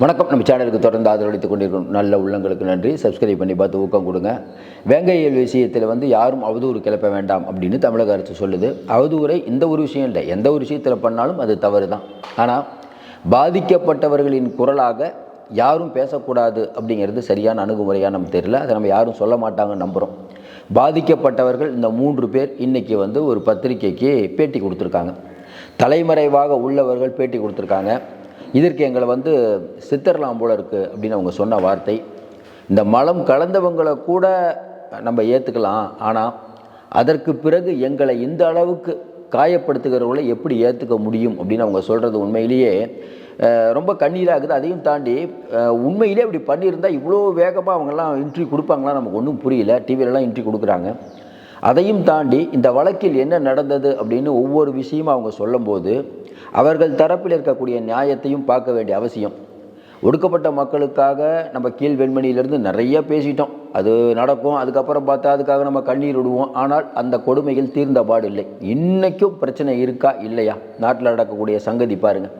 வணக்கம். நம்ம சேனலுக்கு தொடர்ந்து ஆதரவளித்துக் கொண்டிருக்கும் நல்ல உள்ளங்களுக்கு நன்றி. சப்ஸ்கிரைப் பண்ணி பார்த்து ஊக்கம் கொடுங்க. வேங்கையல் விஷயத்தில் வந்து யாரும் அவதூறு கிளப்ப வேண்டாம் அப்படின்னு தமிழக அரசு சொல்லுது. அவதூறை இந்த ஒரு விஷயம் இல்லை. எந்த ஒரு விஷயத்தில் பண்ணாலும் அது தவறு தான் ஆனால் பாதிக்கப்பட்டவர்களின் குரலாக யாரும் பேசக்கூடாது அப்படிங்கிறது சரியான அணுகுமுறையாக நமக்கு தெரியல. அதை நம்ம யாரும் சொல்ல மாட்டாங்கன்னு நம்புகிறோம் பாதிக்கப்பட்டவர்கள் இந்த மூன்று பேர் இன்றைக்கி வந்து ஒரு பத்திரிகைக்கு பேட்டி கொடுத்துருக்காங்க. தலைமறைவாக உள்ளவர்கள் பேட்டி கொடுத்துருக்காங்க. இதற்கு எங்களை வந்து சித்தரலாம் போல இருக்குது அப்படின்னு அவங்க சொன்ன வார்த்தை. இந்த மலம் கலந்தவங்களை கூட நம்ம ஏற்றுக்கலாம் ஆனால் அதற்கு பிறகு எங்களை இந்த அளவுக்கு காயப்படுத்துகிறவர்களை எப்படி ஏற்றுக்க முடியும் அப்படின்னு அவங்க சொல்கிறது உண்மையிலேயே ரொம்ப கண்ணீராகுது அதையும் தாண்டி உண்மையிலே இப்படி பண்ணியிருந்தால் இவ்வளோ வேகமாக அவங்கெல்லாம் இன்ட்ரி கொடுப்பாங்களா நமக்கு ஒன்றும் புரியல. டிவிலலாம் இன்ட்ரி கொடுக்குறாங்க. அதையும் தாண்டி இந்த வழக்கில் என்ன நடந்தது அப்படின்னு ஒவ்வொரு விஷயமும் அவங்க சொல்லும்போது அவர்கள் தரப்பில் இருக்கக்கூடிய நியாயத்தையும் பார்க்க வேண்டிய அவசியம். ஒடுக்கப்பட்ட மக்களுக்காக நம்ம கீழ் வெண்மணியிலேருந்து நிறைய பேசிட்டோம். அது நடக்கும் அதுக்கப்புறம் பார்த்தா அதுக்காக நம்ம கண்ணீர் விடுவோம். ஆனால் அந்த கொடுமைகள் தீர்ந்த பாடு இல்லை இன்றைக்கும் பிரச்சனை இருக்கா? இல்லையா? நாட்டில் நடக்கக்கூடிய சங்கதி பாருங்கள்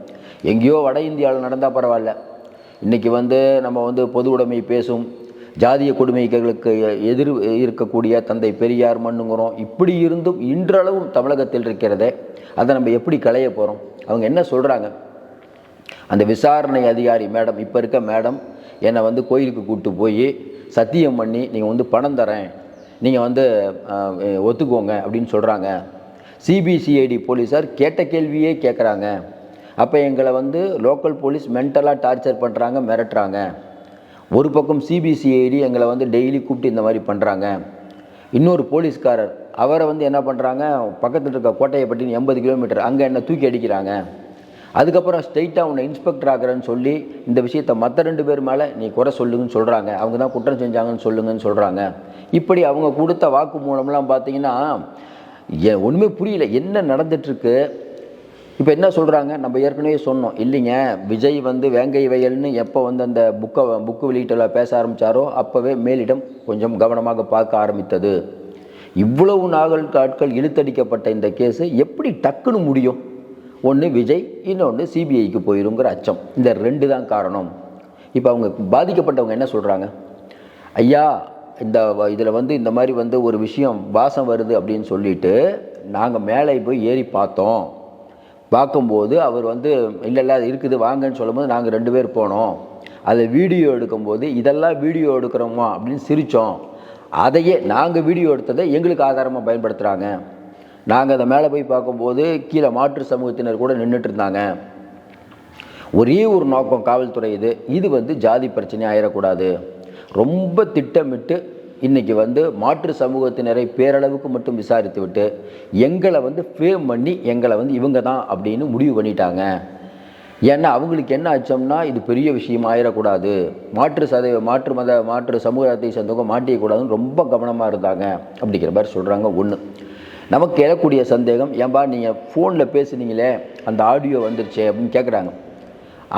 எங்கேயோ வட இந்தியாவில் நடந்தால் பரவாயில்ல. இன்றைக்கி வந்து நம்ம வந்து பொது உடைமை பேசும் ஜாதிய கொடுமைகளுக்கு எதிர் இருக்கக்கூடிய தந்தை பெரியார் மண்ணுங்கிறோம். இப்படி இருந்தும் இன்றளவும் தமிழகத்தில் இருக்கிறதே. அதை நம்ம எப்படி களைய போகிறோம் அவங்க என்ன சொல்கிறாங்க அந்த விசாரணை அதிகாரி மேடம் இப்போ இருக்க மேடம் என்னை வந்து கோயிலுக்கு கூப்பிட்டு போய் சத்தியம் பண்ணி நீங்கள் வந்து பணம் தரேன். நீங்கள் வந்து ஒத்துக்கோங்க அப்படின்னு சொல்கிறாங்க சிபிசிஐடி போலீஸார் கேட்ட கேள்வியே கேட்குறாங்க அப்போ எங்களை வந்து லோக்கல் போலீஸ் மென்டலாக டார்ச்சர் பண்ணுறாங்க மிரட்டுறாங்க. ஒரு பக்கம் சிபிசிஐடி எங்களை வந்து டெய்லி கூப்பிட்டு இந்த மாதிரி பண்ணுறாங்க இன்னொரு போலீஸ்காரர் அவரை வந்து என்ன பண்ணுறாங்க பக்கத்தில் இருக்க கோட்டையப்பட்டின்னு எண்பது கிலோமீட்டர் அங்கே என்னை தூக்கி அடிக்கிறாங்க. அதுக்கப்புறம் ஸ்ட்ரைட்டாக உன்னை இன்ஸ்பெக்டர் ஆகிறேன்னு சொல்லி இந்த விஷயத்தை மற்ற ரெண்டு பேர் மேலே நீ குறை சொல்லுங்கன்னு சொல்கிறாங்க அவங்க தான் குற்றம் செஞ்சாங்கன்னு சொல்லுங்கன்னு சொல்கிறாங்க இப்படி அவங்க கொடுத்த வாக்கு மூலம்லாம் பார்த்தீங்கன்னா ஏ ஒன்றுமே புரியல. என்ன நடந்துட்டுருக்கு இப்போ என்ன சொல்கிறாங்க நம்ம ஏற்கனவே சொன்னோம். இல்லைங்க விஜய் வந்து வேங்கை வயல்னு எப்போ வந்து அந்த புக்கை புக்கு வெளியீட்டில் பேச ஆரம்பித்தாரோ அப்போவே மேலிடம் கொஞ்சம் கவனமாக பார்க்க ஆரம்பித்தது. இவ்வளவு நாகல் ஆட்கள் இழுத்தடிக்கப்பட்ட இந்த கேஸு எப்படி டக்குன்னு முடியும்? ஒன்று விஜய் இன்னொன்று சிபிஐக்கு போயிருங்கிற அச்சம். இந்த ரெண்டு தான் காரணம். இப்போ அவங்க பாதிக்கப்பட்டவங்க என்ன சொல்கிறாங்க ஐயா இந்த இதில் வந்து இந்த மாதிரி வந்து ஒரு விஷயம் வாசம் வருது அப்படின்னு சொல்லிட்டு நாங்கள் மேலே போய் ஏறி பார்த்தோம். பார்க்கும்போது அவர் வந்து இல்லை இல்லை அது இருக்குது வாங்கன்னு சொல்லும்போது நாங்கள் ரெண்டு பேர் போனோம். அதை வீடியோ எடுக்கும்போது இதெல்லாம் வீடியோ எடுக்கிறோமா? அப்படின்னு சிரித்தோம் அதையே நாங்கள் வீடியோ எடுத்ததை எங்களுக்கு ஆதாரமாக பயன்படுத்துகிறாங்க நாங்கள் அதை மேலே போய் பார்க்கும்போது கீழே மாற்று சமூகத்தினர் கூட நின்றுட்டு இருந்தாங்க. ஒரே ஒரு நோக்கம் காவல்துறை இது. இது வந்து ஜாதி பிரச்சனை ஆயிடக்கூடாது ரொம்ப திட்டமிட்டு இன்றைக்கி வந்து மாற்று சமூகத்தினரை பேரளவுக்கு மட்டும் விசாரித்து விட்டு எங்களை வந்து ஃபேம் பண்ணி எங்களை வந்து இவங்க தான் அப்படின்னு முடிவு பண்ணிட்டாங்க. ஏன்னா அவங்களுக்கு என்ன அச்சம்னா இது பெரிய விஷயம் ஆயிடக்கூடாது மாற்று சதவீ மாற்று மத மாற்று சமூகத்தை சேர்ந்தவங்க மாட்டிக்கக்கூடாதுன்னு ரொம்ப கவனமாக இருந்தாங்க அப்படிங்கிற மாதிரி சொல்கிறாங்க ஒன்று நமக்கு எழக்கூடிய சந்தேகம் ஏன்பா நீங்கள் ஃபோனில் பேசுனீங்களே அந்த ஆடியோ வந்துருச்சே அப்படின்னு கேட்குறாங்க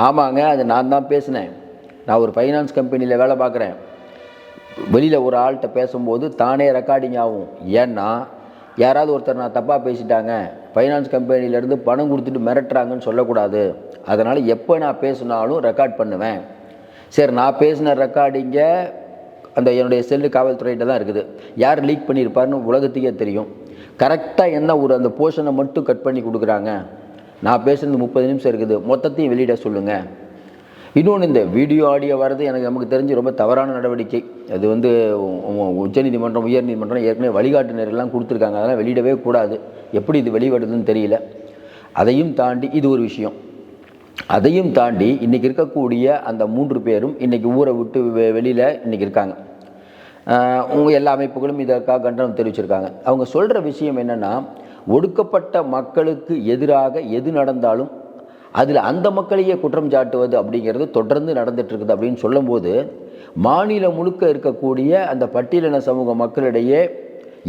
ஆமாங்க அது நான் தான் பேசினேன். நான் ஒரு ஃபைனான்ஸ் கம்பெனியில் வேலை பார்க்குறேன். வெளியில் ஒரு ஆள்கிட்ட பேசும்போது தானே ரெக்கார்டிங் ஆகும். ஏன்னா யாராவது ஒருத்தர் நான் தப்பாக பேசிட்டாங்க ஃபைனான்ஸ் கம்பெனியிலேருந்து பணம் கொடுத்துட்டு மிரட்டுறாங்கன்னு சொல்லக்கூடாது. அதனால் எப்போ நான் பேசினாலும் ரெக்கார்ட் பண்ணுவேன். சரி நான் பேசின ரெக்கார்டிங்கை அந்த என்னுடைய செல்லு காவல்துறையிட்ட தான் இருக்குது. யார் லீக் பண்ணியிருப்பாருன்னு உலகத்துக்கே தெரியும். கரெக்டாக என்ன ஒரு அந்த போர்ஷனை மட்டும் கட் பண்ணி கொடுக்குறாங்க? நான் பேசுனது முப்பது நிமிஷம் இருக்குது. மொத்தத்தையும் வெளியிட சொல்லுங்கள் இன்னொன்று இந்த வீடியோ ஆடியோ வர்றது எனக்கு நமக்கு தெரிஞ்சு ரொம்ப தவறான நடவடிக்கை. அது வந்து உச்சநீதிமன்றம் உயர்நீதிமன்றம் ஏற்கனவே வழிகாட்டுனரெல்லாம் கொடுத்துருக்காங்க. அதெல்லாம் வெளியிடவே கூடாது. எப்படி இது வெளிவடுதுன்னு தெரியல. அதையும் தாண்டி இது ஒரு விஷயம். அதையும் தாண்டி இன்றைக்கி இருக்கக்கூடிய அந்த மூன்று பேரும் இன்றைக்கி ஊரை விட்டு வெ வெளியில் இன்றைக்கி இருக்காங்க. உங்கள் உங்க எல்லா அமைப்புகளும் இதற்காக கண்டனம் தெரிவிச்சிருக்காங்க. அவங்க சொல்கிற விஷயம் என்னென்னா ஒடுக்கப்பட்ட மக்களுக்கு எதிராக எது நடந்தாலும் அதில் அந்த மக்களையே குற்றம் சாட்டுவது அப்படிங்கிறது தொடர்ந்து நடந்துட்டு இருக்குது அப்படின்னு சொல்லும்போது மாநிலம் முழுக்க இருக்கக்கூடிய அந்த பட்டியலின சமூக மக்களிடையே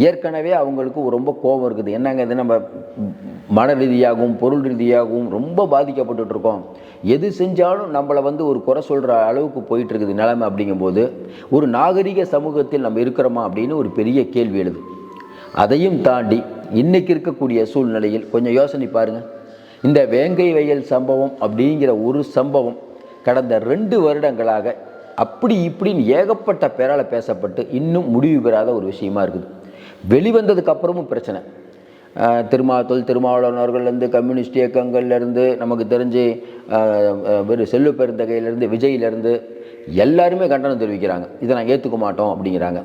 ஏற்கனவே அவங்களுக்கு ரொம்ப கோபம் இருக்குது. என்னங்க இது நம்ம மன ரீதியாகவும் பொருள் ரீதியாகவும் ரொம்ப பாதிக்கப்பட்டுட்டு இருக்கோம் எது செஞ்சாலும் நம்மளை வந்து ஒரு குறை சொல்கிற அளவுக்கு போயிட்டுருக்குது நிலைமை அப்படிங்கும்போது ஒரு நாகரிக சமூகத்தில் நம்ம இருக்கிறோமா அப்படின்னு ஒரு பெரிய கேள்வி எழுது. அதையும் தாண்டி இன்றைக்கி இருக்கக்கூடிய சூழ்நிலையில் கொஞ்சம் யோசனை பாருங்கள் இந்த வேங்கை வயல் சம்பவம் அப்படிங்கிற ஒரு சம்பவம் கடந்த ரெண்டு வருடங்களாக அப்படி இப்படின்னு ஏகப்பட்ட பேரால் பேசப்பட்டு இன்னும் முடிவு பெறாத ஒரு விஷயமா இருக்குது. வெளிவந்ததுக்கு அப்புறமும் பிரச்சனை. திருமாத்தூள் திருமா திருமாவளவர்கள்லேருந்து கம்யூனிஸ்ட் இயக்கங்கள்லேருந்து நமக்கு தெரிஞ்சு வெறு செல்லு வெறும் பெருந்தகையிலேருந்து விஜயிலேருந்து எல்லாருமே கண்டனம் தெரிவிக்கிறாங்க. இதை நான் ஏற்றுக்க மாட்டோம் அப்படிங்கிறாங்க.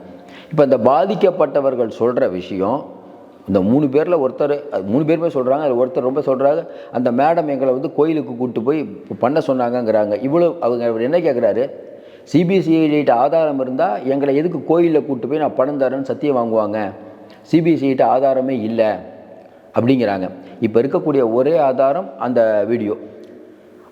இப்போ இந்த பாதிக்கப்பட்டவர்கள் சொல்கிற விஷயம் இந்த மூணு பேரில் ஒருத்தர் மூணு பேருமே சொல்கிறாங்க அதில் ஒருத்தர் ரொம்ப சொல்கிறாங்க அந்த மேடம் எங்களை வந்து கோயிலுக்கு கூப்பிட்டு போய் பண்ண சொன்னாங்கங்கிறாங்க. இவ்வளோ அவங்க அவர் என்ன கேட்குறாரு சிபிசிஐடிகிட்ட ஆதாரம் இருந்தால் எங்களை எதுக்கு கோயிலில் கூப்பிட்டு போய் நான் பணம் தரேன்னு சத்தியம் வாங்குவாங்க? சிபிசிஐட்ட ஆதாரமே இல்லை. அப்படிங்கிறாங்க. இப்போ இருக்கக்கூடிய ஒரே ஆதாரம் அந்த வீடியோ.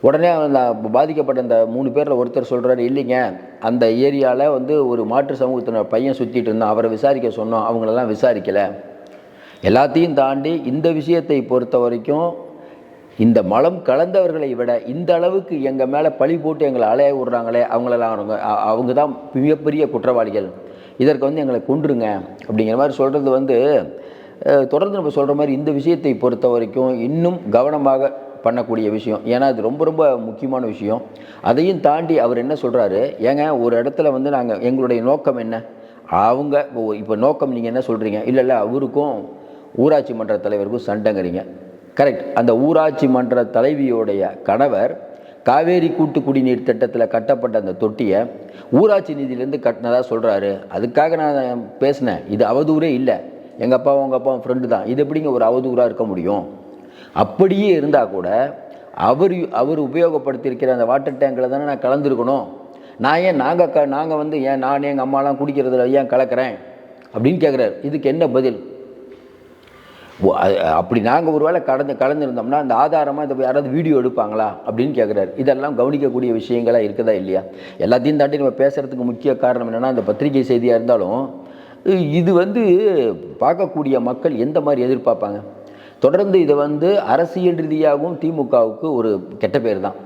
உடனே அந்த பாதிக்கப்பட்ட அந்த மூணு பேரில் ஒருத்தர் சொல்கிறாரு இல்லைங்க அந்த ஏரியாவில் வந்து ஒரு மாற்று சமூகத்தினர் பையன் சுற்றிட்டு இருந்தான். அவரை விசாரிக்க சொன்னோம். அவங்களெல்லாம் விசாரிக்கலை. எல்லாத்தையும் தாண்டி இந்த விஷயத்தை பொறுத்த வரைக்கும் இந்த மலம் கலந்தவர்களை விட இந்த அளவுக்கு எங்கள் மேலே பழி போட்டு எங்களை அலைய விடுறாங்களே அவங்களெல்லாம் அவங்க அவங்க தான் மிகப்பெரிய குற்றவாளிகள். இதற்கு வந்து எங்களை கொண்டுருங்க அப்படிங்கிற மாதிரி சொல்கிறது வந்து தொடர்ந்து நம்ம சொல்கிற மாதிரி இந்த விஷயத்தை பொறுத்த வரைக்கும் இன்னும் கவனமாக பண்ணக்கூடிய விஷயம். ஏன்னா அது ரொம்ப ரொம்ப முக்கியமான விஷயம். அதையும் தாண்டி அவர் என்ன சொல்கிறாரு ஏங்க ஒரு இடத்துல வந்து நாங்கள் எங்களுடைய நோக்கம் என்ன? அவங்க இப்போ நோக்கம் நீங்கள் என்ன சொல்கிறீங்க இல்லை இல்லை அவருக்கும் ஊராட்சி மன்ற தலைவருக்கும் சண்டைங்கிறீங்க. கரெக்ட் அந்த ஊராட்சி மன்ற தலைவியோடைய கணவர் காவேரி கூட்டு குடிநீர் திட்டத்தில் கட்டப்பட்ட அந்த தொட்டியை ஊராட்சி நிதியிலேருந்து கட்டினதாக சொல்கிறாரு அதுக்காக நான் பேசினேன். இது அவதூறே இல்லை. எங்கள் அப்பாவும் உங்கள் அப்பாவும் ஃப்ரெண்டு தான். இது எப்படிங்க ஒரு அவதூறாக இருக்க முடியும்? அப்படியே இருந்தால் கூட அவர் அவர் உபயோகப்படுத்தியிருக்கிற அந்த வாட்டர் டேங்கில் தானே நான் கலந்துருக்கணும். நான் ஏன் நாங்கள் க நாங்கள் வந்து ஏன் நான் எங்கள் அம்மாலாம் குடிக்கிறதுல ஏன் கலக்கிறேன்? அப்படின்னு கேட்குறாரு இதுக்கு என்ன பதில்? அப்படி நாங்கள் ஒரு வேளை கடந்து கலந்துருந்தோம்னா அந்த ஆதாரமாக இதை யாராவது வீடியோ எடுப்பாங்களா அப்படின்னு கேட்குறாரு இதெல்லாம் கவனிக்கக்கூடிய விஷயங்களாக இருக்குதா இல்லையா? எல்லாத்தையும் தாண்டி நம்ம பேசுகிறதுக்கு முக்கிய காரணம் என்னென்னா அந்த பத்திரிகை செய்தியாக இருந்தாலும் இது வந்து பார்க்கக்கூடிய மக்கள் எந்த மாதிரி எதிர்பார்ப்பாங்க? தொடர்ந்து இதை வந்து அரசியல் ரீதியாகவும் திமுகவுக்கு ஒரு கெட்ட பேர் தான்.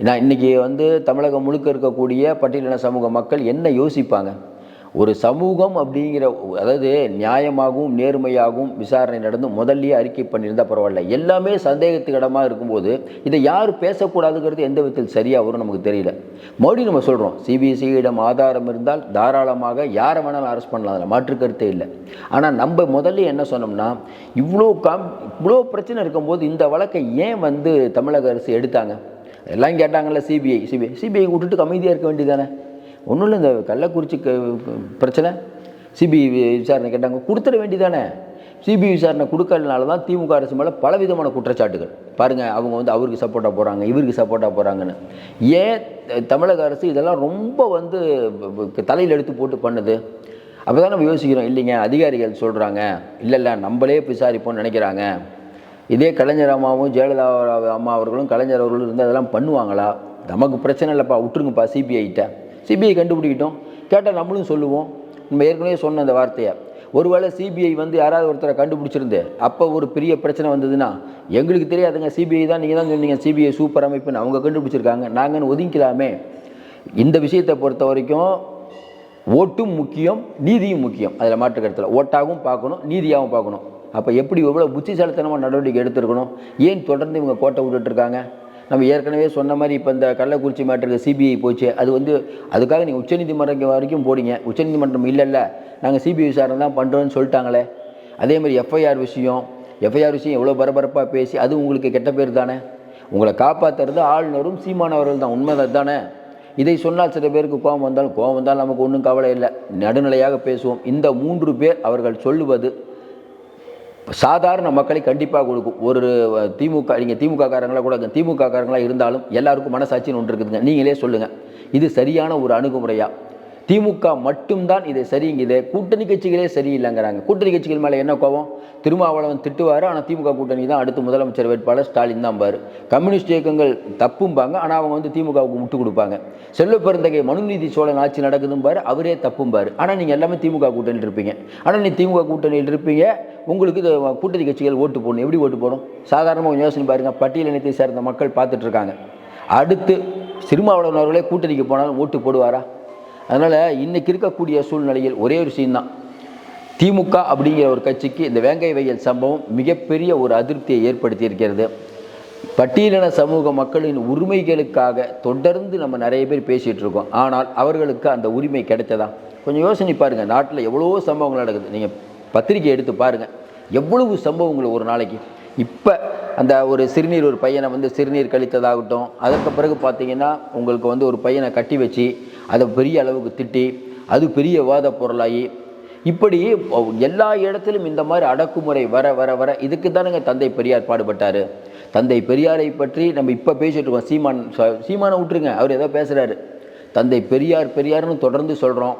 ஏன்னா இன்றைக்கி வந்து தமிழகம் முழுக்க இருக்கக்கூடிய பட்டியலின சமூக மக்கள் என்ன யோசிப்பாங்க? ஒரு சமூகம் அப்படிங்கிற அதாவது நியாயமாகவும் நேர்மையாகவும் விசாரணை நடந்து முதல்லயே அறிக்கை பண்ணியிருந்தால் பரவாயில்ல. எல்லாமே சந்தேகத்துக்கிடமாக இருக்கும்போது இதை யார் பேசக்கூடாதுங்கிறது எந்த விதத்தில் சரியாக வரும் நமக்கு தெரியல. மறுபடியும் நம்ம சொல்கிறோம் சிபிஎஸ்சியிடம் ஆதாரம் இருந்தால் தாராளமாக யாரை வேணாலும் அரெஸ்ட் பண்ணலாம் அதில் மாற்று கருத்தே இல்லை. ஆனால் நம்ம முதல்ல என்ன சொன்னோம்னா இவ்வளோ காம் இவ்வளோ பிரச்சனை இருக்கும்போது இந்த வழக்கை ஏன் வந்து தமிழக அரசு எடுத்தாங்க? எல்லாம் கேட்டாங்கல்ல சிபிஐ சிபிஐ சிபிஐ விட்டுட்டு அமைதியாக இருக்க வேண்டியதானே ஒன்றும் இல்லை இந்த கள்ளக்குறிச்சி பிரச்சனை. சிபிஐ விசாரணை கேட்டாங்க கொடுத்துட வேண்டியதானே? சிபிஐ விசாரணை கொடுக்கறதுனால தான் திமுக அரசு மேலே பலவிதமான குற்றச்சாட்டுகள். பாருங்கள் அவங்க வந்து அவருக்கு சப்போர்ட்டாக போகிறாங்க இவருக்கு சப்போர்ட்டாக போகிறாங்கன்னு ஏன் தமிழக அரசு இதெல்லாம் ரொம்ப வந்து தலையில் எடுத்து போட்டு பண்ணுது? அப்போ தான் நம்ம யோசிக்கிறோம் இல்லைங்க அதிகாரிகள் சொல்கிறாங்க இல்லை இல்லை நம்மளே விசாரிப்போம்னு நினைக்கிறாங்க. இதே கலைஞர் அம்மாவும் ஜெயலலிதா அம்மா அவர்களும் கலைஞர் அவர்களும் இருந்து அதெல்லாம் பண்ணுவாங்களா? நமக்கு பிரச்சனை இல்லைப்பா விட்டுருங்கப்பா சிபிஐட்ட சிபிஐ கண்டுபிடிக்கிட்டோம். கேட்டால் நம்மளும் சொல்லுவோம். நம்ம ஏற்கனவே சொன்ன அந்த வார்த்தையை. ஒருவேளை சிபிஐ வந்து யாராவது ஒருத்தரை கண்டுபிடிச்சிருந்து அப்போ ஒரு பெரிய பிரச்சனை வந்ததுன்னா எங்களுக்கு தெரியாதுங்க சிபிஐ தான் நீங்கள் தான் சொன்னீங்க சிபிஐ சூப்பர் அமைப்புன்னு அவங்க கண்டுபிடிச்சிருக்காங்க. நாங்கன்னு ஒதுங்கிக்கலாமே இந்த விஷயத்தை பொறுத்த வரைக்கும் ஓட்டும் முக்கியம் நீதியும் முக்கியம். அதில் மாற்று கருத்தில். ஓட்டாகவும் பார்க்கணும் நீதியாகவும் பார்க்கணும். அப்போ எப்படி எவ்வளோ புத்திசாலித்தனமாக நடவடிக்கை எடுத்திருக்கணும்? ஏன் தொடர்ந்து இவங்க கோட்டை விட்டுட்டு இருக்காங்க? நம்ம ஏற்கனவே சொன்ன மாதிரி இப்போ இந்த கள்ளக்குறிச்சி மேட்டருக்கு சிபிஐ போச்சு. அது வந்து அதுக்காக நீங்கள் உச்சநீதிமன்றம் வரைக்கும் போடுங்க உச்சநீதிமன்றம் இல்லைல்ல. நாங்கள் சிபிஐ விசாரணை தான் பண்ணுறோன்னு சொல்லிட்டாங்களே. அதே மாதிரி எஃப்ஐஆர் விஷயம் எஃப்ஐஆர் விஷயம் எவ்வளோ பரபரப்பாக பேசி அது உங்களுக்கு கெட்ட பேர் தானே? உங்களை காப்பாற்றுறது ஆளுநரும் சீமானவர்கள் தான். உண்மை தானே இதை சொன்னால் சில பேருக்கு கோபம் வந்தாலும் கோபம் வந்தாலும் நமக்கு ஒன்றும் கவலை இல்லை. நடுநிலையாக பேசுவோம். இந்த மூன்று பேர் அவர்கள் சொல்லுவது சாதாரண மக்களை கண்டிப்பாக கொடுக்கும். ஒரு திமுக நீங்கள் திமுக காரங்களாக கூட திமுக காரங்களாக இருந்தாலும் எல்லாருக்கும் மனசாட்சின்னு ஒன்று இருக்குதுங்க. நீங்களே சொல்லுங்கள் இது சரியான ஒரு அணுகுமுறையாக திமுக மட்டும்தான் இதை சரிங்குது கூட்டணி கட்சிகளே சரியில்லைங்கிறாங்க. கூட்டணி கட்சிகள் மேலே என்ன கோபம்? திருமாவளவன் திட்டுவார் ஆனால் திமுக கூட்டணி தான் அடுத்து முதலமைச்சர் வேட்பாளர் ஸ்டாலின் தான் பாரு. கம்யூனிஸ்ட் இயக்கங்கள் தப்பும்பாங்க ஆனால் அவங்க வந்து திமுகவுக்கு முட்டு கொடுப்பாங்க. செல்வ பெருந்தகை மனுநீதி சோழன் ஆட்சி நடக்குதும் பாரு அவரே தப்பும்பாரு ஆனால் நீங்கள் எல்லாமே திமுக கூட்டணியில் இருப்பீங்க. ஆனால் நீ திமுக கூட்டணியில் இருப்பீங்க உங்களுக்கு இது கூட்டணி கட்சிகள் ஓட்டு போடணும். எப்படி ஓட்டு போடும் சாதாரணமாக கொஞ்சம் யோசனை பாருங்க பட்டியல் இனத்தை சேர்ந்த மக்கள் பார்த்துட்டு இருக்காங்க. அடுத்து திருமாவளவன் அவர்களே கூட்டணிக்கு போனாலும் ஓட்டு போடுவாரா? அதனால் இன்றைக்கி இருக்கக்கூடிய சூழ்நிலையில் ஒரே ஒரு விஷயம்தான் திமுக அப்படிங்கிற ஒரு கட்சிக்கு இந்த வேங்கை வயல் சம்பவம் மிகப்பெரிய ஒரு அதிருப்தியை ஏற்படுத்தியிருக்கிறது. பட்டியலின சமூக மக்களின் உரிமைகளுக்காக தொடர்ந்து நம்ம நிறைய பேர் பேசிகிட்டு இருக்கோம். ஆனால் அவர்களுக்கு அந்த உரிமை கிடைச்சதா கொஞ்சம் யோசனை பாருங்கள் நாட்டில் எவ்வளோ சம்பவங்கள் நடக்குது. நீங்கள் பத்திரிக்கை எடுத்து பாருங்கள் எவ்வளவு சம்பவங்கள் ஒரு நாளைக்கு? இப்போ அந்த ஒரு சிறுநீர் ஒரு பையனை வந்து சிறுநீர் கழித்ததாகட்டும் அதற்கு பிறகு பார்த்தீங்கன்னா உங்களுக்கு வந்து ஒரு பையனை கட்டி வச்சு அதை பெரிய அளவுக்கு திட்டி அது பெரிய வாத பொருளாகி இப்படி எல்லா இடத்திலும் இந்த மாதிரி அடக்குமுறை வர வர வர இதுக்கு தானுங்க தந்தை பெரியார் பாடுபட்டார். தந்தை பெரியாரை பற்றி நம்ம இப்போ பேசிகிட்டு இருக்கோம். சீமான் ச- சீமானை விட்டுருங்க. அவர் ஏதோ பேசுகிறாரு தந்தை பெரியார் பெரியார்னு தொடர்ந்து சொல்கிறோம்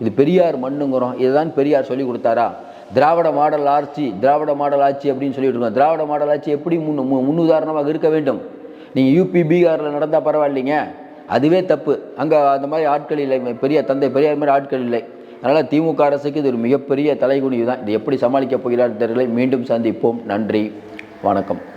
இது பெரியார் மண்ணுங்கிறோம். இதுதான் பெரியார் சொல்லி கொடுத்தாரா? திராவிட மாடல் ஆட்சி திராவிட மாடல் ஆட்சி அப்படின்னு சொல்லிட்டு இருக்கோம். திராவிட மாடல் ஆட்சி எப்படி முன் மு- முன்னுதாரணமாக இருக்க வேண்டும்? நீங்கள் யூபி பீகாரில் நடந்தால் பரவாயில்லைங்க. அதுவே தப்பு. அங்கே அந்த மாதிரி ஆட்கள் இல்லை. பெரிய தந்தை பெரியார் மாதிரி ஆட்கள் இல்லை. அதனால் திமுக அரசுக்கு இது ஒரு மிகப்பெரிய தலைகுனிவு தான். இது எப்படி சமாளிக்கப் போகிறார் தெரியல. மீண்டும் சந்திப்போம். நன்றி. வணக்கம்.